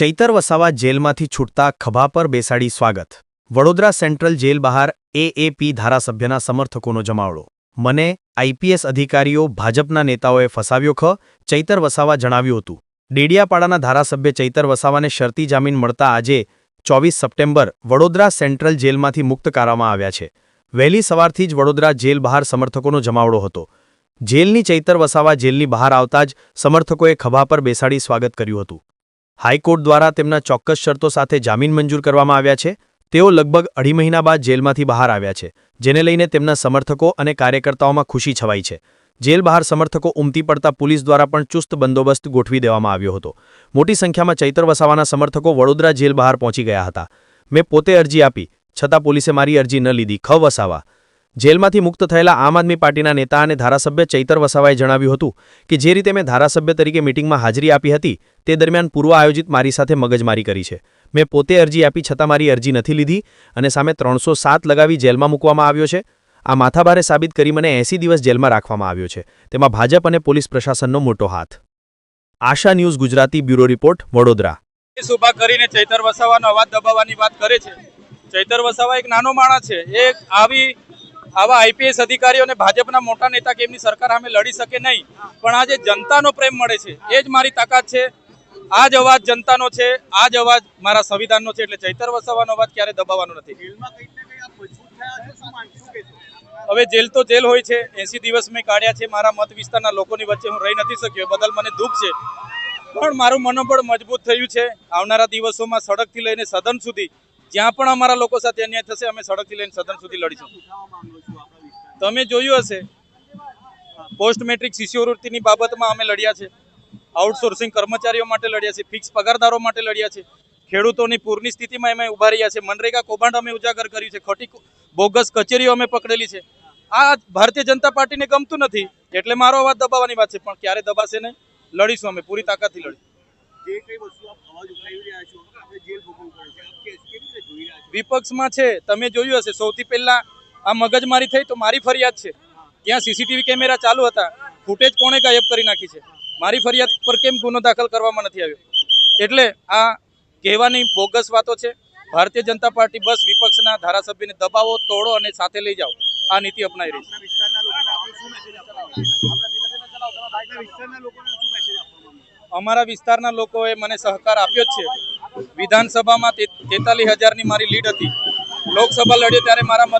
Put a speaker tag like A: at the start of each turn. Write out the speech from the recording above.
A: ચૈતર વસાવા જેલમાંથી છૂટતા ખભા પર બેસાડી સ્વાગત. વડોદરા સેન્ટ્રલ જેલ બહાર એએપી ધારાસભ્યના સમર્થકોનો જમાવડો. મને આઈપીએસ અધિકારીઓ ભાજપના નેતાઓએ ફસાવ્યો ખ, ચૈતર વસાવા જણાવ્યું હતું. ડેડિયાપાડાના ધારાસભ્ય ચૈતર વસાવાને શરતી જામીન મળતા આજે ચોવીસ સપ્ટેમ્બર વડોદરા સેન્ટ્રલ જેલમાંથી મુક્ત કરવામાં આવ્યા છે. વહેલી સવારથી જ વડોદરા જેલ બહાર સમર્થકોનો જમાવડો હતો. જેલની ચૈતર વસાવા જેલની બહાર આવતા જ સમર્થકોએ ખભા પર બેસાડી સ્વાગત કર્યું હતું. હાઈકોર્ટ દ્વારા તેમના ચોક્કસ શરતો સાથે જામીન મંજૂર કરવામાં આવ્યા છે. તેઓ લગભગ અઢી મહિના બાદ જેલમાંથી બહાર આવ્યા છે, જેને લઈને તેમના સમર્થકો અને કાર્યકર્તાઓમાં ખુશી છવાઈ છે. જેલ બહાર સમર્થકો ઉમટી પડતા પોલીસ દ્વારા પણ ચુસ્ત બંદોબસ્ત ગોઠવી દેવામાં આવ્યો હતો. મોટી સંખ્યામાં ચૈતર વસાવાના સમર્થકો વડોદરા જેલ બહાર પહોંચી ગયા હતા. મેં પોતે અરજી આપી, છતાં પોલીસે મારી અરજી ન લીધી. ખ વસાવા જેલમાંથી મુક્ત થયેલા આમ આદમી પાર્ટીના નેતા અને ધારાસભ્ય ચૈતર વસાવાએ જણાવ્યું હતું કે જે રીતે મેં ધારાસભ્ય તરીકે મિટિંગમાં હાજરી આપી હતી, તે દરમિયાન પૂર્વ આયોજિત મારી સાથે મગજમારી કરી છે. મેં પોતે અરજી આપી છતાં મારી અરજી નથી લીધી અને સામે ત્રણસો લગાવી જેલમાં મૂકવામાં આવ્યો છે. આ માથાભારે સાબિત કરી મને એંસી દિવસ જેલમાં રાખવામાં આવ્યો છે. તેમાં ભાજપ અને પોલીસ પ્રશાસનનો મોટો હાથ. Asha news Gujarati bureau report, Vadodara.
B: ઊભા કરીને ચૈતર વસાવાનો અવાજ દબાવવાની વાત કરે છે. ચૈતર વસાવા એક નાનો માણસ છે. એ આવી આવા આઈપીએસ અધિકારીઓ અને ભાજપના મોટા નેતા કે એમની સરકાર સામે લડી શકે નહીં. પણ આજે જનતાનો પ્રેમ મળે છે. એ જ મારી તાકાત છે. આ જ અવાજ જનતાનો છે. આ જ અવાજ મારા સંવિધાનનો છે. એટલે ચૈતર વસાવાનો અવાજ ક્યારે દબાવવાનો નથી. હવે જેલ તો જેલ હોય છે. એસી દિવસ મેં કાઢ્યા છે. મારા મત વિસ્તારના લોકોની વચ્ચે હું રહી નથી શક્યો. બદલ મને દુઃખ છે. પણ મારું મનોબળ મજબૂત થયું છે. આવનારા દિવસોમાં સડકથી લઈને સદન સુધી જ્યાં પણ અમારા લોકો સાથે અન્યાય થશે, અમે સડકથી લઈને સદન સુધી લડીશું. તમે જોયું હશે પોસ્ટ મેટ્રિક શિષ્યવૃત્તિની બાબતમાં અમે લડ્યા છે. આઉટસોર્સિંગ કર્મચારીઓ માટે લડ્યા છે ફિક્સ પગારદારો માટે લડ્યા છે. ખેડૂતોની પૂરની સ્થિતિમાં અમે ઊભા રહ્યા છે. મનરેગા કૌભાંડ અમે ઉજાગર કર્યું છે. ખોટી બોગસ કચેરીઓ અમે પકડેલી છે. આ ભારતીય જનતા પાર્ટીને ગમતું નથી, એટલે મારો અવાજ દબાવવાની વાત છે, પણ ક્યારે દબાશે નહીં? લડીશું અમે, પૂરી તાકાતથી લડીશું.
C: જે કઈ વસ્તુ આપ અવાજ ઉઠાવી રહ્યા છો આપણે જેલ ભોગવવું પડે છે આપ કે- કેવી રીતે જોઈ રહ્યા છો
B: વિપક્ષમાં છે, તમે જોયું હશે, સૌથી પહેલાં આ મગજમારી થઈ તો મારી ફરિયાદ છે. ત્યાં સીસીટીવી કેમેરા ચાલુ હતા. ફૂટેજ કોણે ગાયબ કરી નાખી છે? મારી ફરિયાદ પર કેમ ગુનો દાખલ કરવામાં નથી આવ્યો? એટલે આ કહેવાની બોગસ વાતો છે. ભારતીય જનતા પાર્ટી બસ વિપક્ષના ધારાસભ્યને દબાવો, તોડો અને સાથે લઈ જાઓ. આ નીતિ અપનાવી રહી છે. અમારા વિસ્તારના લોકોએ મને સહકાર આપ્યો જ છે. વિધાનસભામાં તેતાલીસ હજારની મારી લીડ હતી. લોકસભા લડ્યો ત્યારે મારા